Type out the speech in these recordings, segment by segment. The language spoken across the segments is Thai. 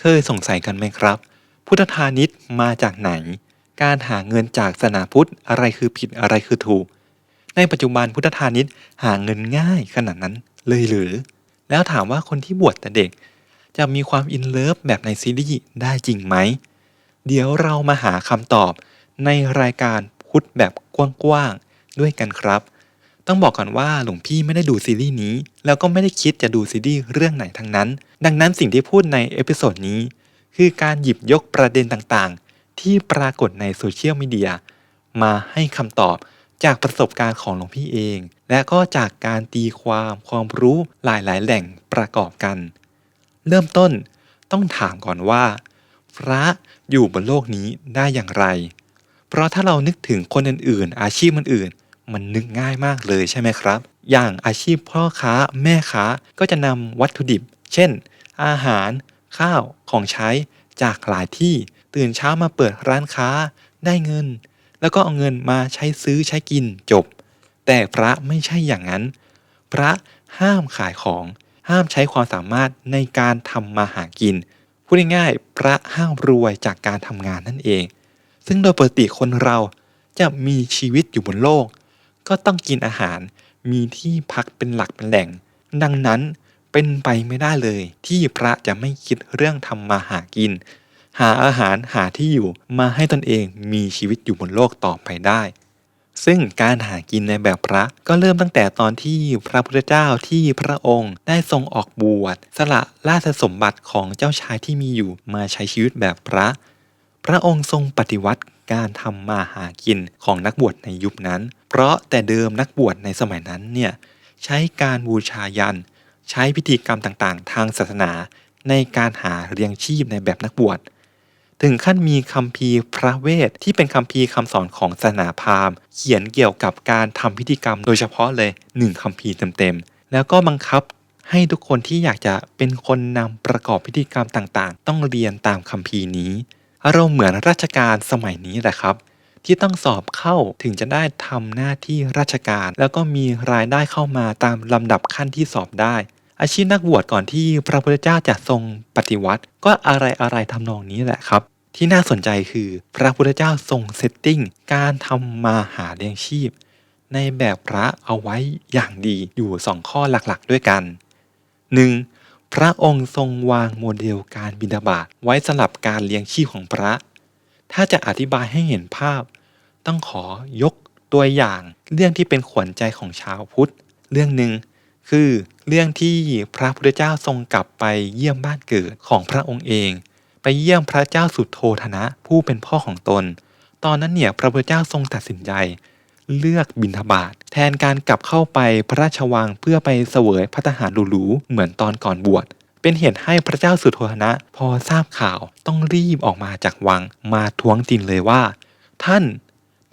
เคยสงสัยกันไหมครับ พุทธทานิตมาจากไหน การหาเงินจากศาสนาพุทธอะไรคือผิดอะไรคือถูก ในปัจจุบันพุทธทานิตหาเงินง่ายขนาดนั้นเลยหรือ แล้วถามว่าคนที่บวชแต่เด็ก จะมีความอินเลิฟแบบในซีรีส์ได้จริงไหม เดี๋ยวเรามาหาคำตอบในรายการพุทธแบบกว้างๆด้วยกันครับ ต้องบอกก่อนว่าหลวงพี่ไม่ได้ดูซีรีส์นี้ แล้วก็ไม่ได้คิดจะดูซีรีส์เรื่องไหนทั้งนั้น ดังนั้นสิ่งที่พูดในเอพิโซดนี้ คือการหยิบยกประเด็นต่างๆ ที่ปรากฏในโซเชียลมีเดียมาให้คำตอบจากประสบการณ์ของหลวงพี่เอง และก็จากการตีความความรู้หลายๆ แหล่งประกอบกัน เริ่มต้นต้องถามก่อนว่า พระอยู่บนโลกนี้ได้อย่างไร เพราะถ้าเรานึกถึงคนอื่นๆ อาชีพอื่นๆ มันนึกง่ายมากเลยใช่ไหมครับ อย่างอาชีพพ่อค้าแม่ค้าก็จะนำวัตถุดิบ เช่น อาหาร ข้าว ของใช้จากหลายที่ตื่นเช้ามาเปิดร้านค้าได้เงิน แล้วก็เอาเงินมาใช้ซื้อใช้กินจบ แต่พระไม่ใช่อย่างนั้น พระห้ามขายของ ห้ามใช้ความสามารถในการทำมาหากินพูดง่ายๆพระห้ามรวยจากการทำงานนั่นเอง ซึ่งโดยปกติคนเราจะมีชีวิตอยู่บนโลก ก็ต้องกินอาหารมีที่พักเป็นหลักเป็นแหล่ง ดังนั้น เป็นไปไม่ได้เลย ที่พระจะไม่คิดเรื่องทำมาหากิน หาอาหารหาที่อยู่มาให้ตนเองมีชีวิตอยู่บนโลกต่อไปได้ ซึ่งการหากินในแบบพระก็เริ่มตั้งแต่ตอนที่พระพุทธเจ้าที่พระองค์ได้ทรงออกบวชสละราชสมบัติของเจ้าชายที่มีอยู่มาใช้ชีวิตแบบพระ พระองค์ทรงปฏิวัติการทำมาหากินของนักบวชในยุคนั้น เพราะแต่เดิมนักบวชในสมัยนั้นเนี่ยใช้การบูชายัน ใช้พิธีกรรมต่างๆ ทางศาสนาในการหาเลี้ยงชีพในแบบนักบวช ถึงขั้นมีคัมภีร์พระเวทที่เป็นคัมภีร์คำสอนของศาสนาพราหมณ์ เขียนเกี่ยวกับการทำพิธีกรรมโดยเฉพาะเลยหนึ่งคัมภีร์เต็มๆ แล้วก็บังคับให้ทุกคนที่อยากจะเป็นคนนำประกอบพิธีกรรมต่างๆ ต้องเรียนตามคัมภีร์นี้อารมณ์เหมือนราชการสมัยนี้แหละครับ ที่ต้องสอบเข้าถึงจะได้ทำหน้าที่ราชการ แล้วก็มีรายได้เข้ามาตามลำดับขั้นที่สอบได้ อาชีพนักบวชก่อนที่พระพุทธเจ้าจะทรงปฏิวัติ ก็อะไรอะไรๆทำนองนี้แหละครับ ที่น่าสนใจคือพระพุทธเจ้าทรงเซตติ้งการทำมาหาเลี้ยงชีพ ในแบบพระเอาไว้อย่างดีอยู่สองข้อหลักๆ ด้วยกัน 1. พระองค์ทรงวางโมเดลการบิณฑบาตไว้สำหรับการเลี้ยงชีพของพระถ้าจะอธิบายให้เห็นภาพ ต้องขอยกตัวอย่างเรื่องที่เป็นขวัญใจของชาวพุทธ เรื่องหนึ่งคือเรื่องที่พระพุทธเจ้าทรงกลับไปเยี่ยมบ้านเกิดของพระองค์เอง ไปเยี่ยมพระเจ้าสุดโธธนะผู้เป็นพ่อของตน ตอนนั้นเนี่ยพระพุทธเจ้าทรงตัดสินใจ เลือกบิณฑบาตแทนการกลับเข้าไปพระราชวังเพื่อไปเสวยพัตตาหารหรูๆเหมือนตอนก่อนบวชเป็นเหตุให้พระเจ้าสุโธทนะ พอทราบข่าวต้องรีบออกมาจากวังมาท้วงติงเลยว่า ท่าน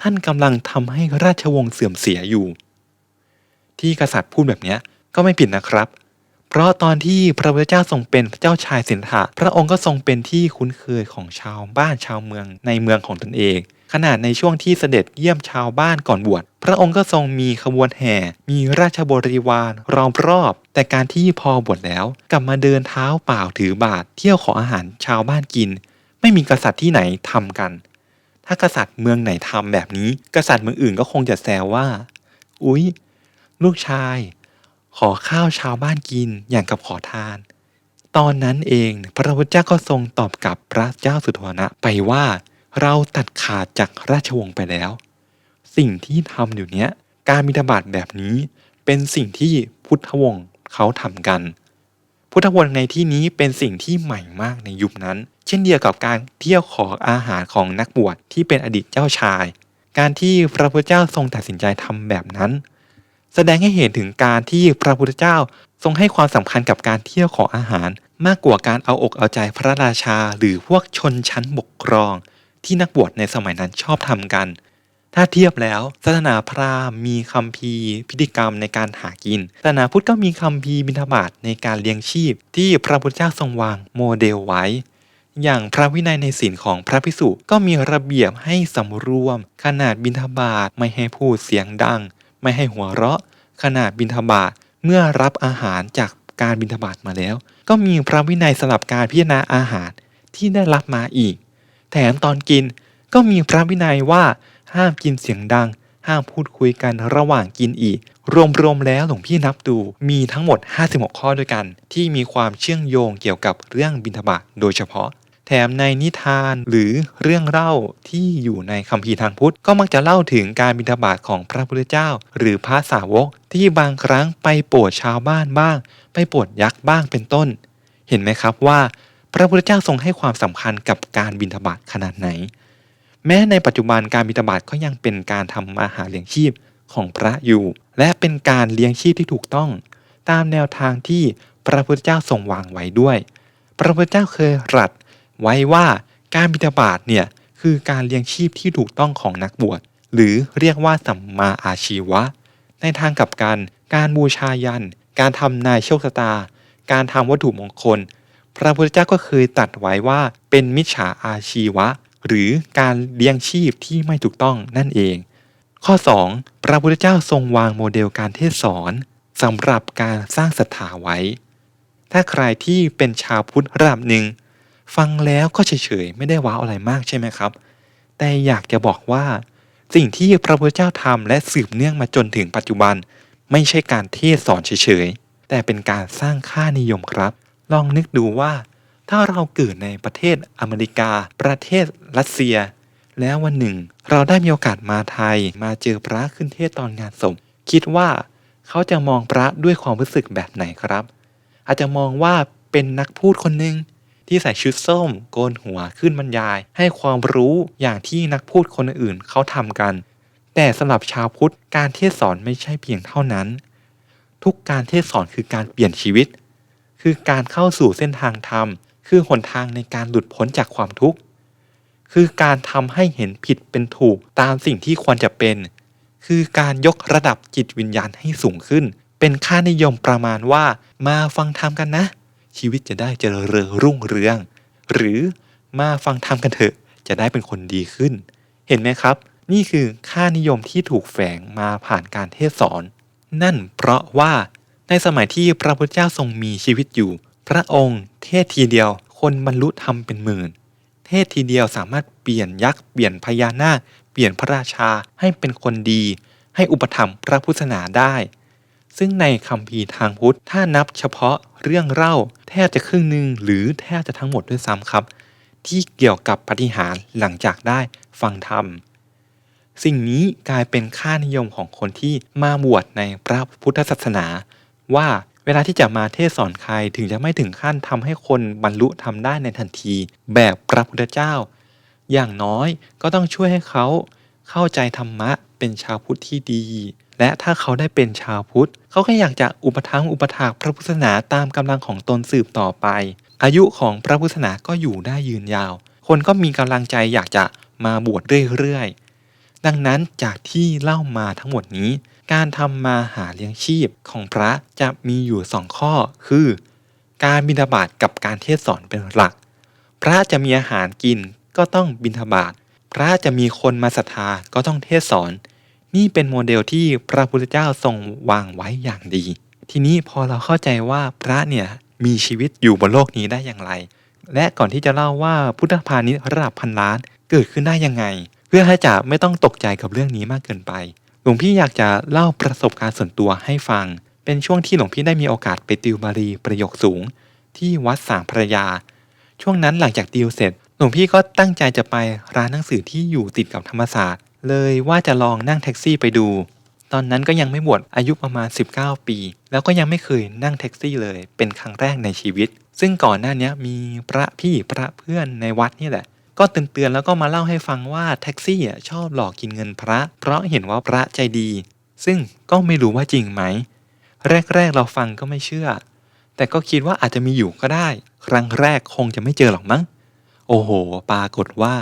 ท่านกำลังทำให้ราชวงศ์เสื่อมเสียอยู่ ที่กษัตริย์พูดแบบนี้ก็ไม่ผิดนะครับ เพราะตอนที่พระพุทธเจ้าทรงเป็นพระเจ้าชายสินธะพระองค์ก็ทรงเป็นที่คุ้นเคยของชาวบ้านชาวเมืองในเมืองของตนเองขนาดในช่วงที่เสด็จเยี่ยมชาวบ้านก่อนบวช พระองค์ก็ทรงมีขบวนแห่ มีราชบริวารล้อมรอบ แต่การที่พอบวชแล้ว กลับมาเดินเท้าเปล่าถือบาตรเที่ยวขออาหารชาวบ้านกิน ไม่มีกษัตริย์ที่ไหนทำกัน ถ้ากษัตริย์เมืองไหนทำแบบนี้ กษัตริย์เมืองอื่นก็คงจะแซวว่า อุ๊ย ลูกชาย ขอข้าวชาวบ้านกินอย่างกับขอทาน ตอนนั้นเองพระพุทธเจ้าก็ทรงตอบกับพระเจ้าสุโธนะไปว่าเราตัดขาดจากราชวงศ์ไปแล้ว สิ่งที่ทำอยู่เนี้ยการมิถบาตแบบนี้ เป็นสิ่งที่พุทธวงศ์เขาทำกัน พุทธวงศ์ในที่นี้เป็นสิ่งที่ใหม่มากในยุคนั้น เช่นเดียวกับการเที่ยวขออาหารของนักบวชที่เป็นอดีตเจ้าชาย การที่พระพุทธเจ้าทรงตัดสินใจทำแบบนั้น แสดงให้เห็นถึงการที่พระพุทธเจ้าทรงให้ความสำคัญกับการเที่ยวขออาหาร มากกว่าการเอาอกเอาใจพระราชา หรือพวกชนชั้นปกครอง ที่นักบวชในสมัยนั้นชอบทำกัน ถ้าเทียบแล้วศาสนาพราหมณ์มีคัมภีพิธีกรรมในการหากินศาสนาพุทธก็มีคัมภีบิณฑบาตในการเลี้ยงชีพ ที่พระพุทธเจ้าทรงวางโมเดลไว้ อย่างพระวินัยในศีลของพระภิกษุก็มีระเบียบให้สำรวม ขนาดบิณฑบาตไม่ให้พูดเสียงดัง ไม่ให้หัวเราะ ขนาดบิณฑบาตเมื่อรับอาหารจากการบิณฑบาตมาแล้ว ก็มีพระวินัยสำหรับการพิจารณาอาหารที่ได้รับมาอีก แถมตอนกินก็มีพระวินัยว่าห้ามกินเสียงดัง ห้ามพูดคุยกันระหว่างกินอีก รวมๆแล้วหลวงพี่นับดูมีทั้งหมด 56 ข้อด้วยกัน ที่มีความเชื่อมโยงเกี่ยวกับเรื่องบิณฑบาตโดยเฉพาะ แถมในนิทานหรือเรื่องเล่าที่อยู่ในคัมภีร์ทางพุทธ ก็มักจะเล่าถึงการบิณฑบาตของพระพุทธเจ้า หรือพระสาวกที่บางครั้งไปโปรดชาวบ้านบ้าง ไปโปรดยักษ์บ้างเป็นต้น เห็นไหมครับว่า พระพุทธเจ้าทรงให้ความสำคัญกับการบิณฑบาตขนาดไหน แม้ในปัจจุบันการบิณฑบาตก็ยังเป็นการทำมาหาเลี้ยงชีพของพระอยู่ และเป็นการเลี้ยงชีพที่ถูกต้อง ตามแนวทางที่พระพุทธเจ้าทรงวางไว้ด้วย พระพุทธเจ้าเคยตรัส ไว้ว่าการบิณฑบาตเนี่ยคือการเลี้ยงชีพที่ถูกต้องของนักบวชหรือเรียกว่าสัมมาอาชีวะ ในทางกลับกันการบูชายัน การทำนายโชคชะตา การทำวัตถุมงคล พระพุทธเจ้าก็เคยตัดไว้ว่าเป็นมิจฉาอาชีวะ หรือการเลี้ยงชีพที่ไม่ถูกต้องนั่นเอง ข้อ 2. พระพุทธเจ้าทรงวางโมเดลการเทศสอนสำหรับการสร้างศรัทธาไว้ ถ้าใครที่เป็นชาวพุทธระดับหนึ่ง ฟังแล้วก็เฉยๆ ไม่ได้ว้าวอะไรมากใช่ไหมครับ แต่อยากจะบอกว่า สิ่งที่พระพุทธเจ้าทำและสืบเนื่องมาจนถึงปัจจุบัน ไม่ใช่การเทศสอนเฉยๆ แต่เป็นการสร้างค่านิยมครับ ลองนึกดูว่า ถ้าเราเกิดในประเทศอเมริกา ประเทศรัสเซีย แล้ววันหนึ่ง เราได้มีโอกาสมาไทย มาเจอพระขึ้นเทศตอนงานศพคิดว่าเขาจะมองพระด้วยความรู้สึกแบบไหนครับ อาจจะมองว่าเป็นนักพูดคนหนึ่ง ที่ใส่ชุดส้มโกนหัวขึ้นบรรยาย ให้ความรู้อย่างที่นักพูดคนอื่นเขาทำกัน แต่สำหรับชาวพุทธการเทศสอนไม่ใช่เพียงเท่านั้น ทุกการเทศสอนคือการเปลี่ยนชีวิต คือการเข้าสู่เส้นทางธรรม คือหนทางในการหลุดพ้นจากความทุกข์ คือการทำให้เห็นผิดเป็นถูกตามสิ่งที่ควรจะเป็น คือการยกระดับจิตวิญญาณให้สูงขึ้น เป็นค่านิยมประมาณว่ามาฟังธรรมกันนะ ชีวิตจะได้เจริญรุ่งเรือง หรือมาฟังธรรมกันเถอะจะได้เป็นคนดีขึ้น เห็นไหมครับ นี่คือค่านิยมที่ถูกแฝงมาผ่านการเทศสอน นั่นเพราะว่าในสมัยที่พระพุทธเจ้าทรงมีชีวิตอยู่ พระองค์เทศทีเดียวคนบรรลุธรรมเป็นหมื่น เทศทีเดียวสามารถเปลี่ยนยักษ์เปลี่ยนพญานาคเปลี่ยนพระราชาให้เป็นคนดี ให้อุปถัมภ์พระพุทธศาสนาได้ ซึ่งในคัมภีร์ทางพุทธ ถ้านับเฉพาะเรื่องเล่า แทบจะครึ่งหนึ่งหรือแทบจะทั้งหมดด้วยซ้ำครับ ที่เกี่ยวกับปฏิหารหลังจากได้ฟังธรรม สิ่งนี้กลายเป็นค่านิยมของคนที่มาบวชในพระพุทธศาสนา ว่าเวลาที่จะมาเทศสอนใครถึงจะไม่ถึงขั้นทำให้คนบรรลุทำได้ในทันที แบบพระพุทธเจ้า อย่างน้อยก็ต้องช่วยให้เขาเข้าใจธรรมะเป็นชาวพุทธที่ดีและถ้าเขาได้เป็นชาวพุทธ เขาก็อยากจะอุปถัมภ์อุปถากพระพุทธศาสนาตามกำลังของตนสืบต่อไป อายุของพระพุทธศาสนาก็อยู่ได้ยืนยาว คนก็มีกำลังใจอยากจะมาบวชเรื่อยๆ ดังนั้นจากที่เล่ามาทั้งหมดนี้ การทำมาหาเลี้ยงชีพของพระจะมีอยู่สองข้อ คือ การบิณฑบาตกับการเทศสอนเป็นหลัก พระจะมีอาหารกินก็ต้องบิณฑบาตพระจะมีคนมาศรัทธาก็ต้องเทศสอน นี่เป็นโมเดลที่พระพุทธเจ้าทรงวางไว้อย่างดี ทีนี้พอเราเข้าใจว่าพระเนี่ยมีชีวิตอยู่บนโลกนี้ได้อย่างไร และก่อนที่จะเล่าว่าพุทธพาณิชย์ระดับพันล้านเกิดขึ้นได้ยังไง เพื่อให้จะไม่ต้องตกใจกับเรื่องนี้มากเกินไป หลวงพี่อยากจะเล่าประสบการณ์ส่วนตัวให้ฟัง เป็นช่วงที่หลวงพี่ได้มีโอกาสไปติวบาลีประโยคสูง ที่วัดสามพระยา ช่วงนั้นหลังจากติวเสร็จ หลวงพี่ก็ตั้งใจจะไปร้านหนังสือที่อยู่ติดกับธรรมศาสตร์ เลยว่าจะลองนั่งแท็กซี่ไปดู ตอนนั้นก็ยังไม่บวชอายุประมาณ 19 ปี แล้วก็ยังไม่เคยนั่งแท็กซี่เลย เป็นครั้งแรกในชีวิต ซึ่งก่อนหน้านี้มีพระพี่พระเพื่อนในวัดนี่แหละก็เตือนๆแล้วก็มาเล่าให้ฟังว่าแท็กซี่อะชอบหลอกกินเงินพระ เพราะเห็นว่าพระใจดี ซึ่งก็ไม่รู้ว่าจริงไหม แรกๆเราฟังก็ไม่เชื่อ แต่ก็คิดว่าอาจจะมีอยู่ก็ได้ ครั้งแรกคงจะไม่เจอหรอกมั้ง โอ้โห ปรากฏว่า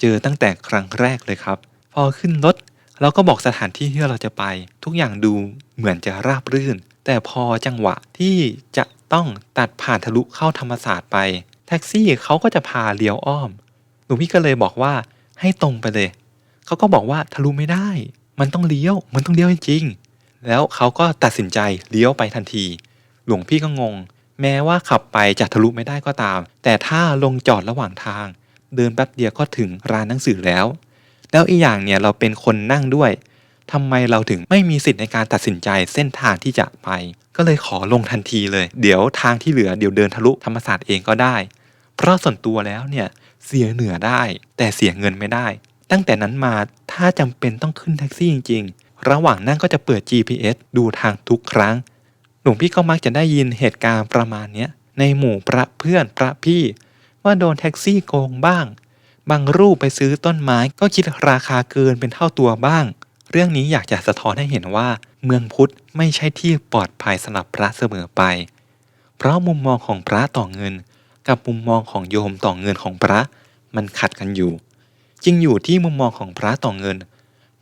เจอตั้งแต่ครั้งแรกเลยครับ พอขึ้นรถเราก็บอกสถานที่ที่เราจะไป ทุกอย่างดูเหมือนจะราบรื่น แต่พอจังหวะที่จะต้องตัดผ่านทะลุเข้าธรรมศาสตร์ไป แท็กซี่เขาก็จะพาเลี้ยวอ้อมหลวงพี่ก็เลยบอกว่าให้ตรงไปเลย เขาก็บอกว่าทะลุไม่ได้ มันต้องเลี้ยว มันต้องเลี้ยวจริงๆแล้วเขาก็ตัดสินใจเลี้ยวไปทันที หลวงพี่ก็งง แม้ว่าขับไปจะทะลุไม่ได้ก็ตาม แต่ถ้าลงจอดระหว่างทาง เดินแป๊บเดียวก็ถึงร้านหนังสือแล้ว แล้วอีกอย่างเนี่ยเราเป็นคนนั่งด้วยทำไมเราถึงไม่มีสิทธิ์ในการตัดสินใจเส้นทางที่จะไป ก็เลยขอลงทันทีเลย เดี๋ยวทางที่เหลือเดี๋ยวเดินทะลุธรรมศาสตร์เองก็ได้ เพราะส่วนตัวแล้วเนี่ยเสียเหนือได้ แต่เสียเงินไม่ได้ ตั้งแต่นั้นมาถ้าจำเป็นต้องขึ้นแท็กซี่จริง ๆ ระหว่างนั่งก็จะเปิด GPS ดูทางทุกครั้งหลวงพี่ก็มักจะได้ยินเหตุการณ์ประมาณเนี้ยในหมู่ประเพื่อนประพี่ ว่าโดนแท็กซี่โกงบ้าง บางรูปไปซื้อต้นไม้ก็คิดราคาเกินเป็นเท่าตัวบ้าง เรื่องนี้อยากจะสะท้อนให้เห็นว่า เมืองพุทธไม่ใช่ที่ปลอดภัยสำหรับพระเสมอไป เพราะมุมมองของพระต่อเงิน กับมุมมองของโยมต่อเงินของพระมันขัดกันอยู่จริงอยู่ที่มุมมองของพระต่อเงิน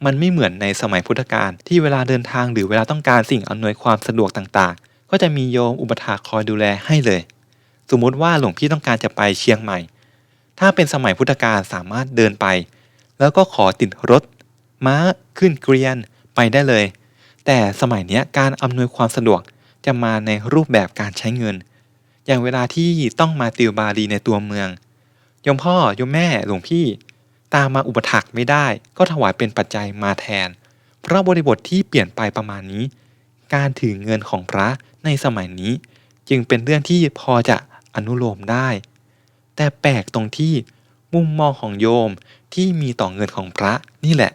มันไม่เหมือนในสมัยพุทธกาลที่เวลาเดินทางหรือเวลาต้องการสิ่งอำนวยความสะดวกต่างๆ ก็จะมีโยมอุปถาคอยดูแลให้เลย สมมติว่าหลวงพี่ต้องการจะไปเชียงใหม่ ถ้าเป็นสมัยพุทธกาลสามารถเดินไป แล้วก็ขอติดรถ ม้าขึ้นเกวียนไปได้เลย แต่สมัยนี้การอำนวยความสะดวกจะมาในรูปแบบการใช้เงิน อย่างเวลาที่ต้องมาติวบาลีในตัวเมืองยมพ่อยมแม่หลวงพี่ ตามมาอุปถักไม่ได้ ก็ถวายเป็นปัจจัยมาแทน เพราะบริบทที่เปลี่ยนไปประมาณนี้ การถือเงินของพระในสมัยนี้ จึงเป็นเรื่องที่พอจะอนุโลมได้ แต่แปลกตรงที่มุมมองของโยมที่มีต่อเงินของพระนี่แหละ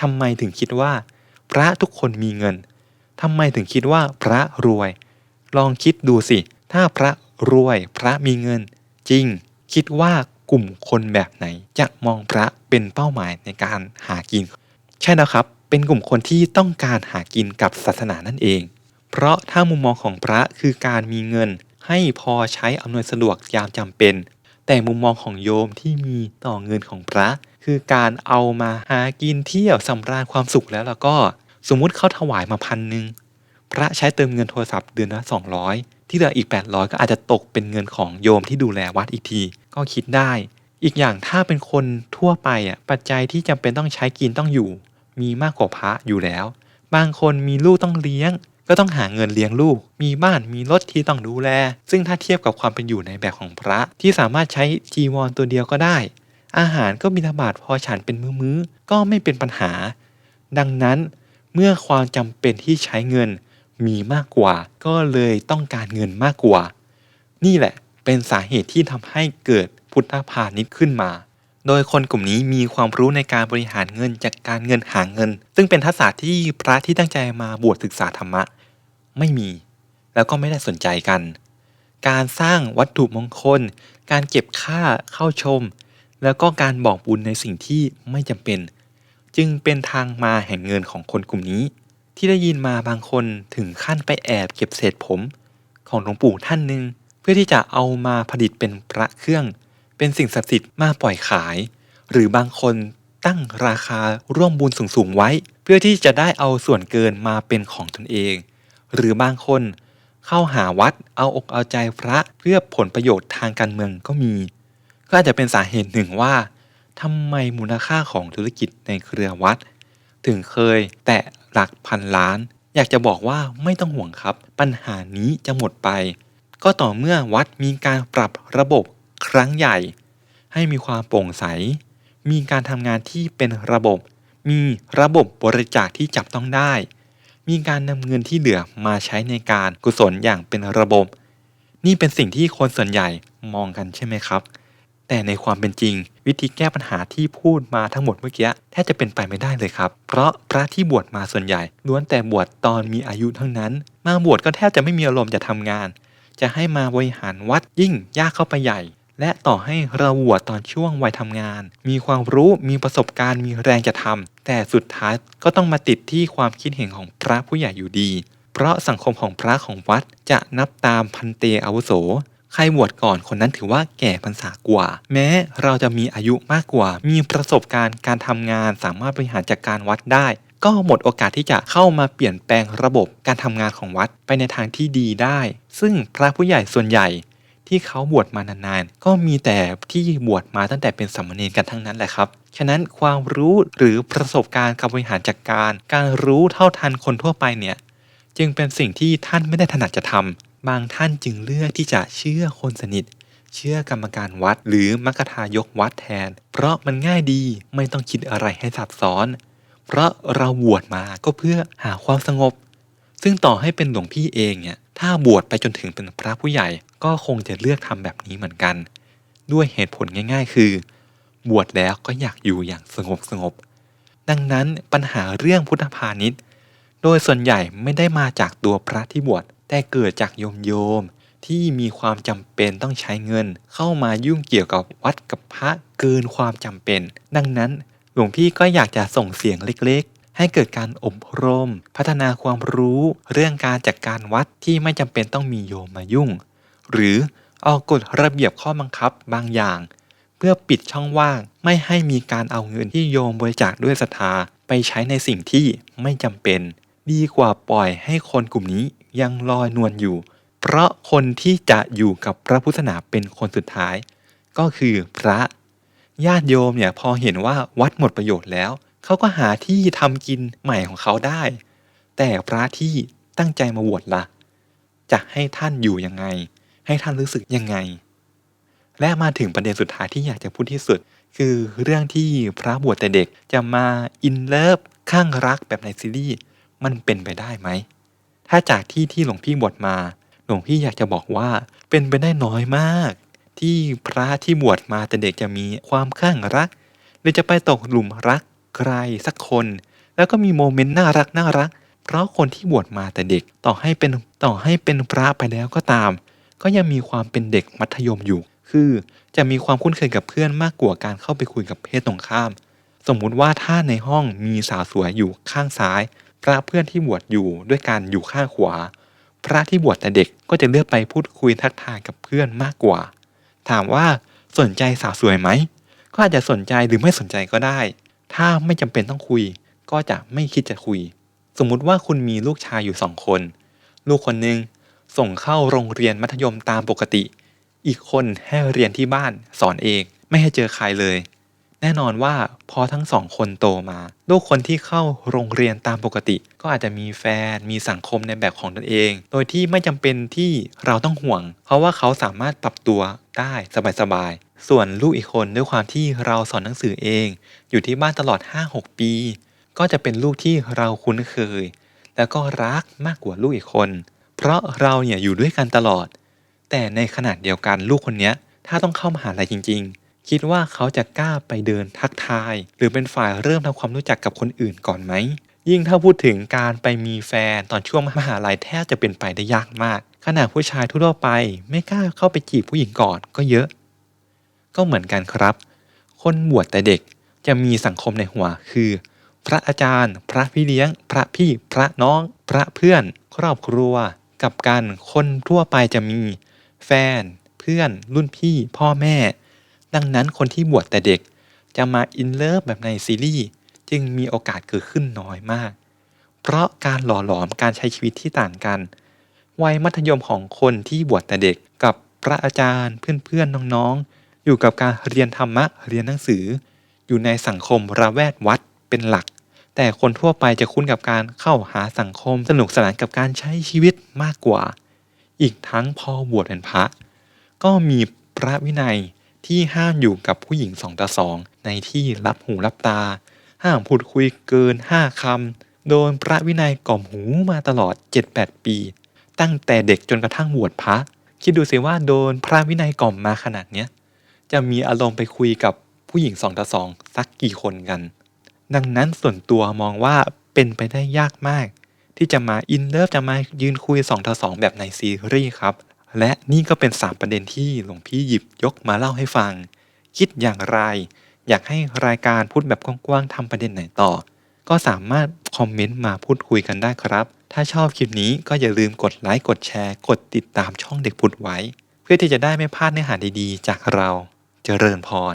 ทำไมถึงคิดว่า พระทุกคนมีเงินทำไมถึงคิดว่าพระรวย ลองคิดดูสิ ถ้าพระรวยพระมีเงิน จริง คิดว่ากลุ่มคนแบบไหนจะมองพระเป็นเป้าหมายในการหากิน ใช่แล้วครับ เป็นกลุ่มคนที่ต้องการหากินกับศาสนานั่นเอง เพราะถ้ามุมมองของพระคือการมีเงินให้พอใช้อำนวยสะดวกยามจำเป็น แต่มุมมองของโยมที่มีต่อเงินของพระ คือการเอามาหากินเที่ยวสำราญความสุขแล้วแล้วก็สมมุติเขาถวายมาพันหนึ่งพระใช้เติมเงินโทรศัพท์เดือนละ200ที่เหลืออีก 800 ก็อาจจะตกเป็นเงินของโยมที่ดูแลวัดอีกที ก็คิดได้ อีกอย่างถ้าเป็นคนทั่วไปอะปัจจัยที่จำเป็นต้องใช้กินต้องอยู่ มีมากกว่าพระอยู่แล้ว บางคนมีลูกต้องเลี้ยง ก็ต้องหาเงินเลี้ยงลูก มีบ้านมีรถที่ต้องดูแล ซึ่งถ้าเทียบกับความเป็นอยู่ในแบบของพระ ที่สามารถใช้จีวรตัวเดียวก็ได้ อาหารก็บิณฑบาตพอฉันเป็นมื้อๆก็ไม่เป็นปัญหา ดังนั้นเมื่อความจำเป็นที่ใช้เงินมีมากกว่า ก็เลยต้องการเงินมากกว่า นี่แหละเป็นสาเหตุที่ทำให้เกิดพุทธพาณิชย์ขึ้นมา โดยคนกลุ่มนี้มีความรู้ในการบริหารเงินจากการเงินหาเงิน ซึ่งเป็นทักษะที่พระที่ตั้งใจมาบวชศึกษาธรรมะ ไม่มี แล้วก็ไม่ได้สนใจกัน การสร้างวัตถุมงคล การเก็บค่าเข้าชม แล้วก็การบอกบุญในสิ่งที่ไม่จำเป็น จึงเป็นทางมาแห่งเงินของคนกลุ่มนี้ ที่ได้ยินมาบางคนถึงขั้นไปแอบเก็บเศษผม ของหลวงปู่ท่านหนึ่งเพื่อที่จะเอามาผลิตเป็นพระเครื่อง เป็นสิ่งศักดิ์สิทธิ์มาปล่อยขาย หรือบางคนตั้งราคาร่วมบุญสูงๆไว้ เพื่อที่จะได้เอาส่วนเกินมาเป็นของตนเอง หรือบางคนเข้าหาวัดเอาอกเอาใจพระเพื่อผลประโยชน์ทางการเมืองก็มี ก็อาจจะเป็นสาเหตุหนึ่งว่าทำไมมูลค่าของธุรกิจในเครือวัด ถึงเคยแตะหลักพันล้าน อยากจะบอกว่าไม่ต้องห่วงครับ ปัญหานี้จะหมดไป ก็ต่อเมื่อวัดมีการปรับระบบ ครั้งใหญ่ ให้มีความโปร่งใส มีการทำงานที่เป็นระบบ มีระบบบริจาคที่จับต้องได้ มีการนำเงินที่เหลือมาใช้ในการกุศลอย่างเป็นระบบ นี่เป็นสิ่งที่คนส่วนใหญ่มองกันใช่ไหมครับ แต่ในความเป็นจริง วิธีแก้ปัญหาที่พูดมาทั้งหมดเมื่อกี้แทบจะเป็นไปไม่ได้เลยครับ เพราะพระที่บวชมาส่วนใหญ่ล้วนแต่บวชตอนมีอายุทั้งนั้น มาบวชก็แทบจะไม่มีอารมณ์จะทำงานจะให้มาบริหารวัดยิ่งยากเข้าไปใหญ่ และต่อให้เราบวชตอนช่วงวัยทำงาน มีความรู้มีประสบการณ์มีแรงจะทำแต่สุดท้ายก็ต้องมาติดที่ความคิดเห็นของพระผู้ใหญ่อยู่ดี เพราะสังคมของพระของวัดจะนับตามพันเตอาวุโส ใครบวชก่อนคนนั้นถือว่าแก่พรรษากว่า แม้เราจะมีอายุมากกว่า มีประสบการณ์การทำงานสามารถบริหารจัดการวัดได้ก็หมดโอกาสที่จะเข้ามาเปลี่ยนแปลงระบบการทำงานของวัดไปในทางที่ดีได้ ซึ่งพระผู้ใหญ่ส่วนใหญ่ ที่เขาบวชมานานๆ ก็มีแต่ที่บวชมาตั้งแต่เป็นสามเณรกันทั้งนั้นแหละครับ ฉะนั้นความรู้หรือประสบการณ์การบริหารจัดการ การรู้เท่าทันคนทั่วไปเนี่ย จึงเป็นสิ่งที่ท่านไม่ได้ถนัดจะทำบางท่านจึงเลือกที่จะเชื่อคนสนิท เชื่อกรรมการวัด หรือมัคคทายกวัดแทน เพราะมันง่ายดีไม่ต้องคิดอะไรให้ซับซ้อน เพราะเราบวชมาก็เพื่อหาความสงบ ซึ่งต่อให้เป็นหลวงพี่เองเนี่ยถ้าบวชไปจนถึงเป็นพระผู้ใหญ่ ก็คงจะเลือกทำแบบนี้เหมือนกัน ด้วยเหตุผลง่าย ๆ คือ บวชแล้วก็อยากอยู่อย่างสงบสงบๆดังนั้นปัญหาเรื่องพุทธพาณิชย์ โดยส่วนใหญ่ไม่ได้มาจากตัวพระที่บวชแต่เกิดจากโยมโยมๆที่มีความจำเป็นต้องใช้เงิน เข้ามายุ่งเกี่ยวกับวัดกับพระเกินความจำเป็น ดังนั้นหลวงพี่ก็อยากจะส่งเสียงเล็กๆ ให้เกิดการอบรม พัฒนาความรู้ เรื่องการจัดการวัดที่ไม่จำเป็นต้องมีโยมมายุ่ง หรือออกกฎระเบียบข้อบังคับบางอย่าง เพื่อปิดช่องว่างไม่ให้มีการเอาเงินที่โยมบริจาคด้วยศรัทธาไปใช้ในสิ่งที่ไม่จำเป็น ดีกว่าปล่อยให้คนกลุ่มนี้ยังลอยนวลอยู่ เพราะคนที่จะอยู่กับพระพุทธศาสนาเป็นคนสุดท้าย ก็คือพระญาติโยมเนี่ยพอเห็นว่าวัดหมดประโยชน์แล้วเขาก็หาที่ทำกินใหม่ของเขาได้ แต่พระที่ตั้งใจมาบวชละ่ะ จะให้ท่านอยู่ยังไง ให้ท่านรู้สึกยังไง และมาถึงประเด็นสุดท้ายที่อยากจะพูดที่สุด คือเรื่องที่พระบวชแต่เด็กจะมาอินเลิฟข้างรักแบบในซีรีส์มันเป็นไปได้ไหม ถ้าจากที่ที่หลวงพี่บวชมา หลวงพี่อยากจะบอกว่าเป็นไปได้น้อยมาก ที่พระที่บวชมาแต่เด็กจะมีความข้างรัก หรือจะไปตกหลุมรักใครสักคน แล้วก็มีโมเมนต์น่ารักน่ารัก เพราะคนที่บวชมาแต่เด็กต่อให้เป็นต่อให้เป็นพระไปแล้วก็ตาม ก็ยังมีความเป็นเด็กมัธยมอยู่ คือจะมีความคุ้นเคยกับเพื่อนมากกว่าการเข้าไปคุยกับเพศตรงข้าม สมมุติว่าถ้าในห้องมีสาวสวยอยู่ข้างซ้าย พระเพื่อนที่บวชอยู่ด้วยการอยู่ข้างขวา พระที่บวชแต่เด็กก็จะเลือกไปพูดคุยทักทายกับเพื่อนมากกว่า ถามว่าสนใจสาวสวยไหม ก็อาจจะสนใจหรือไม่สนใจก็ได้ ถ้าไม่จำเป็นต้องคุย ก็จะไม่คิดจะคุย สมมุติว่าคุณมีลูกชายอยู่สองคน ลูกคนหนึ่ง ส่งเข้าโรงเรียนมัธยมตามปกติ อีกคนให้เรียนที่บ้านสอนเองไม่ให้เจอใครเลย แน่นอนว่าพอทั้งสองคนโตมา ลูกคนที่เข้าโรงเรียนตามปกติ ก็อาจจะมีแฟนมีสังคมในแบบของตนเอง โดยที่ไม่จำเป็นที่เราต้องห่วง เพราะว่าเขาสามารถปรับตัวได้สบายๆส่วนลูกอีกคนด้วยความที่เราสอนหนังสือเอง อยู่ที่บ้านตลอด 5-6 ปี ก็จะเป็นลูกที่เราคุ้นเคย แล้วก็รักมากกว่าลูกอีกคน เพราะเราเนี่ยอยู่ด้วยกันตลอด แต่ในขนาดเดียวกันลูกคนเนี้ยถ้าต้องเข้ามหาลัยจริง ๆ คิดว่าเขาจะกล้าไปเดินทักทาย หรือเป็นฝ่ายเริ่มทำความรู้จักกับคนอื่นก่อนไหม ยิ่งถ้าพูดถึงการไปมีแฟนตอนช่วงมหาลัยแทบจะเป็นไปได้ยากมาก ขนาดผู้ชายทั่วไป ไม่กล้าเข้าไปจีบผู้หญิงก่อนก็เยอะ ก็เหมือนกันครับ คนบวชแต่เด็กจะมีสังคมในหัวคือ พระอาจารย์ พระพี่เลี้ยง พระพี่ พระน้อง พระเพื่อน ครอบครัว กับการคนทั่วไปจะมีแฟน เพื่อน รุ่นพี่ พ่อแม่ ดังนั้นคนที่บวชแต่เด็กจะมาอินเลิฟแบบในซีรีส์จึงมีโอกาสเกิดขึ้นน้อยมาก เพราะการหล่อหลอมการใช้ชีวิตที่ต่างกัน วัยมัธยมของคนที่บวชแต่เด็กกับพระอาจารย์เพื่อนๆน้องๆ อยู่กับการเรียนธรรมะเรียนหนังสือ อยู่ในสังคมระแวดวัดเป็นหลัก แต่คนทั่วไปจะคุ้นกับการเข้าหาสังคม สนุกสนานกับการใช้ชีวิตมากกว่า อีกทั้งพอบวชเป็นพระ ก็มีพระวินัยที่ห้ามอยู่กับผู้หญิงสองต่อสองในที่รับหูรับตา ห้ามพูดคุยเกินห้าคำโดนพระวินัยกล่อมหูมาตลอด 7-8 ปี ตั้งแต่เด็กจนกระทั่งบวชพระ คิดดูสิว่าโดนพระวินัยกล่อมมาขนาดเนี้ยจะมีอารมณ์ไปคุยกับผู้หญิงสองต่อสองสักกี่คนกัน ดังนั้นส่วนตัวมองว่าเป็นไปได้ยากมาก ที่จะมาอินเลิฟจะมายืนคุย2ต่อ2แบบในซีรีส์ครับ และนี่ก็เป็น 3 ประเด็นที่หลวงพี่หยิบยกมาเล่าให้ฟัง คิดอย่างไร อยากให้รายการพูดแบบกว้างๆทำประเด็นไหนต่อ ก็สามารถคอมเมนต์มาพูดคุยกันได้ครับ ถ้าชอบคลิปนี้ก็อย่าลืมกดไลค์กดแชร์ กดติดตามช่องเด็กพุทธไว้ เพื่อที่จะได้ไม่พลาดเนื้อหาดีๆ จากเราเจริญพร